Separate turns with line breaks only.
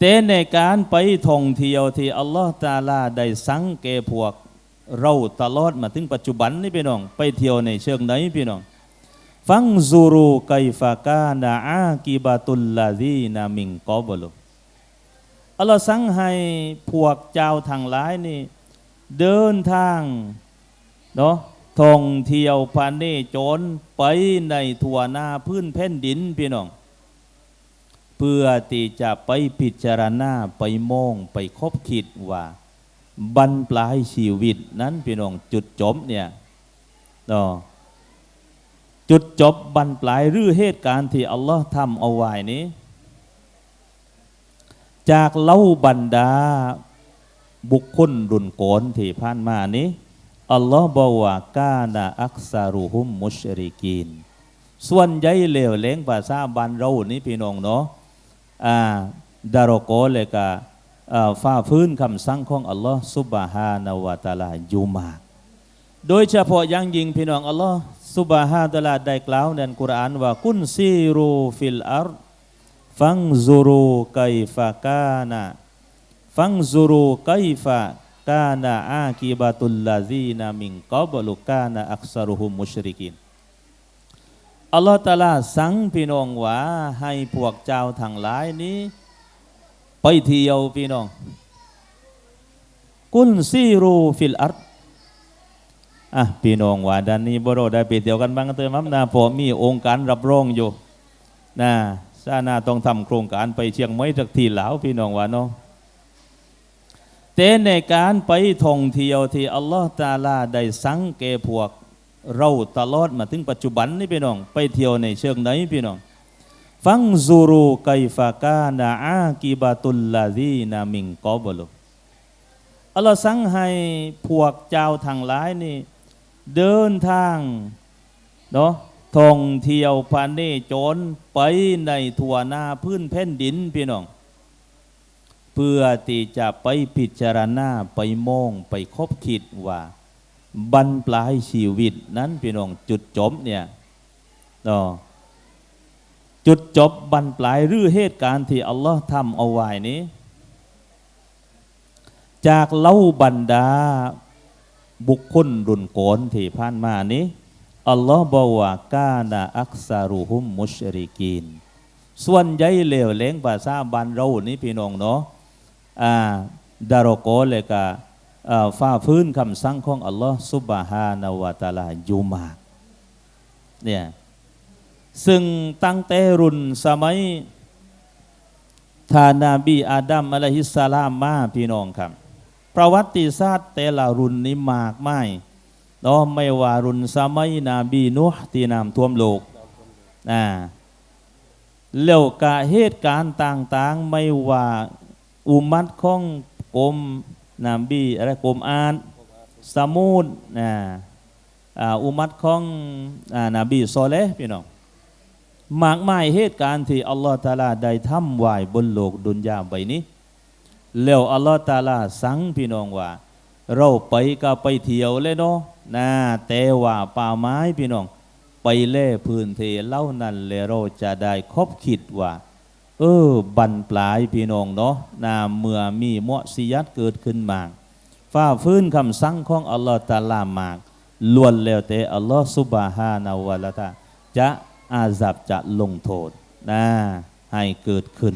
แต่ในการไปท่องเที่ยวที่อัลลอฮ์ตาลาได้สังเกพวก เราตลอดมาถึงปัจจุบันนี่พี่น้อง ไปเที่ยวในเชิงไหนพี่น้อง ฟังซูรูไกฟากานาอากิบาตุลลาดีนามิงกอบลุอัลลอฮ์สั่งให้พวกเจ้าทางหลายนี่ เดินทางเนาะท่องเที่ยวพาเนจรไปในทั่วหน้าพื้นแผ่นดินพี่น้อง เพื่อที่จะไปพิจารณาไปมองไปคบคิดว่าบรรปลายชีวิตนั้นพี่น้องจุดจบเนี่ยเนาะจุดจบบรรปลายหรือเหตุการณ์ที่อัลลอฮ์ทำเอาไว้นี้ จากเล่าบรรดาบุคคลรุนโกนที่ผ่านมานี้อัลลอฮ์บอกว่ากานาอักซารุฮุมมุชริกีนส่วนใหญ่เลวเล้งภาษาบ้านเรานี่พี่น้องเนาะ ดารโกเลยกะอ่าฟ้าฟื้นคำสั่งของอัลลอฮ์ซุบฮานาวะตาลาอยู่มาก โดยเฉพาะอยังยิ่งพี่น้องอัลลอฮ์ซุบฮานตะอาลาได้กล่าวในอัลกุรอานว่ากุนซีรูฟิลอาร์ฟังซูรูไกฟะกานะฟังซูรูไกฟะกานะอากิบะตุลลาซีนามิงกอบลุกานะอักซารุฮุมมุชริกิน อัลลอฮฺตาลาสั่งพี่น้องว่าให้พวกเจ้าทั้งหลายนี้ ไปเที่ยวพี่น้อง กุนซีรูฟิลอาร์อะพี่น้องว่าด้านนี้บรได้ไปเที่ยวกันบ้างเติมมันะพอมีองค์การรับรองอยู่นะซานาต้องทำโครงการไปเชียงใหม่สักทีหลาวพี่น้องว่าเนาะแต่ในการไปท่องเที่ยวที่อัลลอฮฺตาลาได้สั่งแก่พวก เราตลอดมาถึงปัจจุบันนี่พี่น้อง ไปเที่ยวในเชิงไหนพี่น้อง ฟังซูรูไกฟากานาอากิบาตุลลาดีนามิงกอบลุอัลลอฮ์สั่งให้พวกเจ้าทางหลายนี่ เดินทางเนาะท่องเที่ยวพาเนจรไปในทั่วหน้าพื้นแผ่นดินพี่น้อง เพื่อที่จะไปพิจารณาไปมองไปคบคิดว่า บรรปลายชีวิตนั้นพี่น้องจุดจบเนี่ยเนาะจุดจบบรรปลายหรือเหตุการณ์ที่อัลลอฮ์ทำเอาไว้นี้ จากเล่าบรรดาบุคคลรุนโกนที่ผ่านมานี้อัลลอฮ์บอกว่ากานาอักซารุฮุมมุชริกีน ส่วนใหญ่เลวเล้งภาษาบ้านเรานี่พี่น้องเนาะอ่าดารโกเลยกะ ฟ้าฟื้นคำสั่งของอัลลอฮ์ซุบฮานาวะตาลาอยู่มากเนี่ยซึ่งตั้งแต่รุ่นสมัยทานาบีอาดัมอะลัยฮิสสลามมาพี่น้องครับ ประวัติศาสตร์แต่ละรุ่นนี้มากไม่เนาะไม่ว่ารุ่นสมัยนาบีนุฮ์ที่นำท่วมโลกอ่าแล้วกะเหตุการณ์ต่างๆ ไม่ว่าอุมัดของกรม นบีอะไรกรมอานสมูดนะอุมัดของนบีโซเลพี่น้องมากมายเหตุการณ์ที่อัลลอฮฺตาลาได้ทำไว้บนโลกดุนยาใบนี้แล้วอัลลอฮฺตาลาสั่งพี่น้องว่า เราไปก็ไปเที่ยวเลยเนาะนะแต่ว่าป่าไม้พี่น้อง ไปเล่พื้นที่เล่านั้นเลยเราจะได้คบคิดว่า เออ บันปลายพี่น้องเนาะนาเมื่อมีมอสิยัดเกิดขึ้นมาฝ้าฟื้นคำสั่งของอัลลอฮฺตาลามากล้วนแล้วแต่อัลลอฮฺสุบฮานาวะละตาจะอาซับจะลงโทษนะให้เกิดขึ้น